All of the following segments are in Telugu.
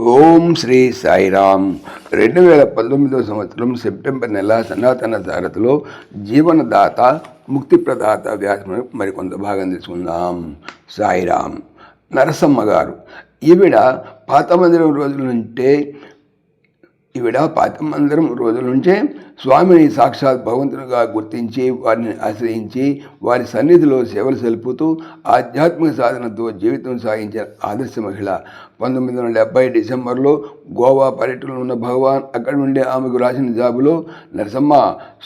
ఓం శ్రీ సాయిరామ్. రెండు వేల పంతొమ్మిదవ సంవత్సరం సెప్టెంబర్ నెల సనాతన సారథిలో జీవనదాత ముక్తి ప్రదాత వ్యాసం మరికొంత భాగం తీసుకుందాం. సాయిరామ్. నరసమ్మ గారు. ఈవిడ పాత మందిరం రోజుల నుంటే ఈవిడ అందరం రోజుల నుంచే స్వామిని సాక్షాత్ భగవంతునిగా గుర్తించి వారిని ఆశ్రయించి వారి సన్నిధిలో సేవలు సెలుపుతూ ఆధ్యాత్మిక సాధనతో జీవితం సాగించిన ఆదర్శ మహిళ. పంతొమ్మిది వందల డెబ్బై డిసెంబర్లో గోవా పర్యటనలో ఉన్న భగవాన్ అక్కడి నుండి ఆమెకు రాసిన జాబులో నరసమ్మ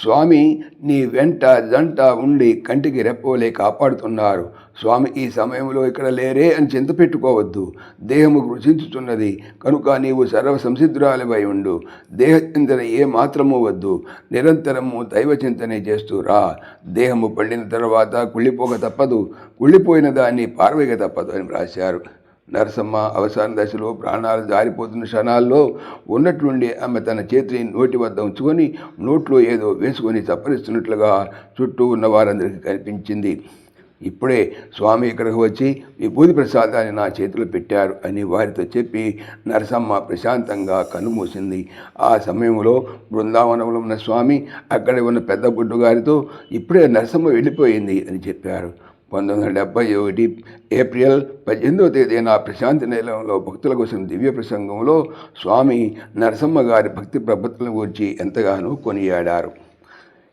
స్వామి నీ వెంట జంట ఉండి కంటికి రెప్పవలే కాపాడుతున్నారు. స్వామి ఈ సమయంలో ఇక్కడ లేరే అని చింత పెట్టుకోవద్దు. దేహము కృషించుతున్నది కనుక నీవు సర్వ సంసిద్ధురాలివై ఉండు. దేహ చింతన ఏ మాత్రము వద్దు. నిరంతరము దైవ చింతనే చేస్తూ రా. దేహము పండిన తర్వాత కుళ్ళిపోక తప్పదు. కుళ్ళిపోయిన దాన్ని పారవేయక తప్పదు అని రాశారు నరసమ్మ అవసాన దశలో ప్రాణాలు జారిపోతున్న క్షణాల్లో ఉన్నట్లుండి ఆమె తన చేతిని నోటి వద్ద ఉంచుకొని నోట్లో ఏదో వేసుకొని చప్పరిస్తున్నట్లుగా చుట్టూ ఉన్న వారందరికీ కనిపించింది. ఇప్పుడే స్వామి ఇక్కడికి వచ్చి విభూతి ప్రసాదాన్ని నా చేతిలో పెట్టారు అని వారితో చెప్పి నరసమ్మ ప్రశాంతంగా కన్నుమూసింది ఆ సమయంలో బృందావనంలో ఉన్న స్వామి అక్కడ ఉన్న పెద్ద గుడ్డు గారితో ఇప్పుడే నరసమ్మ వెళ్ళిపోయింది అని చెప్పారు. పంతొమ్మిది వందల డెబ్బై ఒకటి ఏప్రిల్ పద్దెనిమిదవ తేదీన ప్రశాంతి నిలయంలో భక్తుల కోసం దివ్య ప్రసంగంలో స్వామి నరసమ్మ గారి భక్తి ప్రబుద్ధులను గురించి ఎంతగానో కొనియాడారు.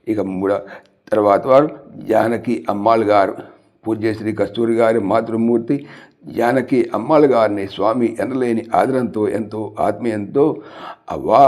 ఇక మూడ తర్వాత వారు జానకి అమ్మాళ్ గారు పూజ్యశ్రీ కస్తూరి గారి మాతృమూర్తి జానకి అమ్మాల గారిని స్వామి ఎనలేని ఆదరంతో ఎంతో ఆత్మీయంతో అవ్వా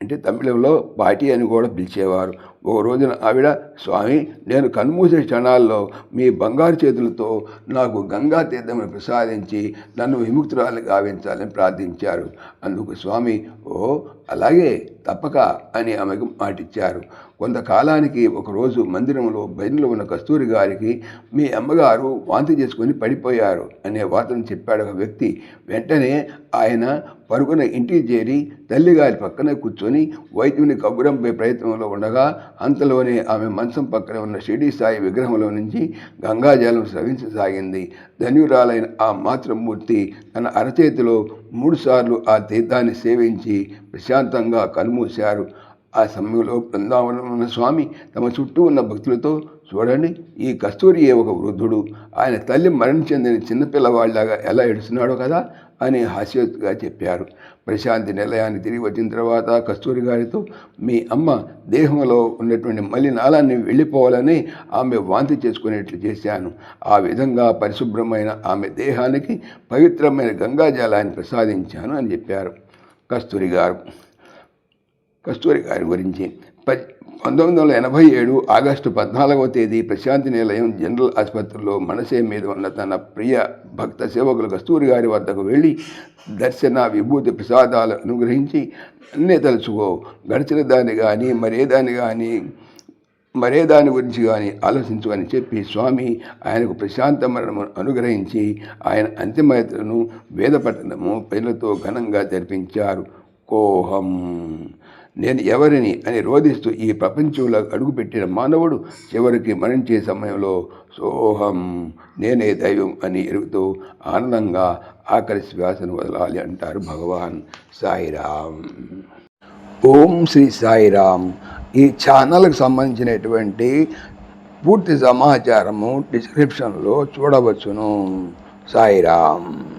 అంటే తమిళంలో పాటి అని కూడా పిలిచేవారు. ఓ రోజున ఆవిడ స్వామి నేను కన్మూసే క్షణాల్లో మీ బంగారు చేతులతో నాకు గంగా తీర్థమును ప్రసాదించి నన్ను విముక్తురాలు గావించాలని ప్రార్థించారు. అందుకు స్వామి ఓ అలాగే తప్పక అని ఆమెకు మాటిచ్చారు. కొంతకాలానికి ఒకరోజు మందిరంలో బయలులో ఉన్న కస్తూరి గారికి మీ అమ్మగారు వాంతి చేసుకొని పడిపోయారు అనే వార్తను చెప్పాడు ఒక వ్యక్తి. వెంటనే ఆయన పరుగున ఇంటికి చేరి తల్లిగారి పక్కన కూర్చొని వైద్యుని కబురంపై ప్రయత్నంలో ఉండగా అంతలోనే ఆమె మంచం పక్కన ఉన్న షిరిడి సాయి విగ్రహంలో నుంచి గంగాజలం స్రవించసాగింది. ధన్యురాలైన ఆ మాతృమూర్తి తన అరచేతిలో మూడుసార్లు ఆ తీర్థాన్ని సేవించి ప్రశాంతంగా కనుమూశారు. ఆ సమయంలో బృందావనం ఉన్న స్వామి తమ చుట్టూ ఉన్న భక్తులతో చూడండి ఈ కస్తూరి ఒక వృద్ధుడు. ఆయన తల్లి మరణం చెందిన చిన్నపిల్లవాళ్ళలాగా ఎలా ఏడుస్తున్నాడో కదా అని హాస్యోత్గా చెప్పారు. ప్రశాంతి నిలయాన్ని తిరిగి వచ్చిన తర్వాత కస్తూరి గారితో మీ అమ్మ దేహంలో ఉన్నటువంటి మలినాళాన్ని వెళ్ళిపోవాలని ఆమె వాంతి చేసుకునేట్లు చేశాను. ఆ విధంగా పరిశుభ్రమైన ఆమె దేహానికి పవిత్రమైన గంగాజలాన్ని ప్రసాదించాను అని చెప్పారు కస్తూరి గారు. కస్తూరి గారి గురించి ప పంతొమ్మిది వందల ఎనభై ఏడు ఆగస్టు పద్నాలుగవ తేదీ ప్రశాంతి నిలయం జనరల్ ఆసుపత్రిలో మనసే మీద ఉన్న తన ప్రియ భక్త సేవకులు కస్తూరి గారి వద్దకు వెళ్ళి దర్శన విభూతి ప్రసాదాలు అనుగ్రహించి అన్నీ తలుచుకో గడిచిన దాన్ని కానీ మరేదాన్ని కానీ మరే దాని గురించి కానీ ఆలోచించు అని చెప్పి స్వామి ఆయనకు ప్రశాంత మరణము అనుగ్రహించి ఆయన అంతిమయాత్రను వేద పట్టణము ఘనంగా జరిపించారు. కోహం! నేను ఎవరిని అని రోధిస్తూ ఈ ప్రపంచంలో అడుగుపెట్టిన మానవుడు చివరికి మరణించే సమయంలో సోహం నేనే దైవం అని ఎరుగుతూ ఆనందంగా ఆఖరి శ్వాసను వదలాలి అంటారు భగవాన్ సాయిరామ్. ఓం శ్రీ సాయిరామ్. ఈ ఛానల్కి సంబంధించినటువంటి పూర్తి సమాచారము డిస్క్రిప్షన్లో చూడవచ్చును. సాయిరామ్.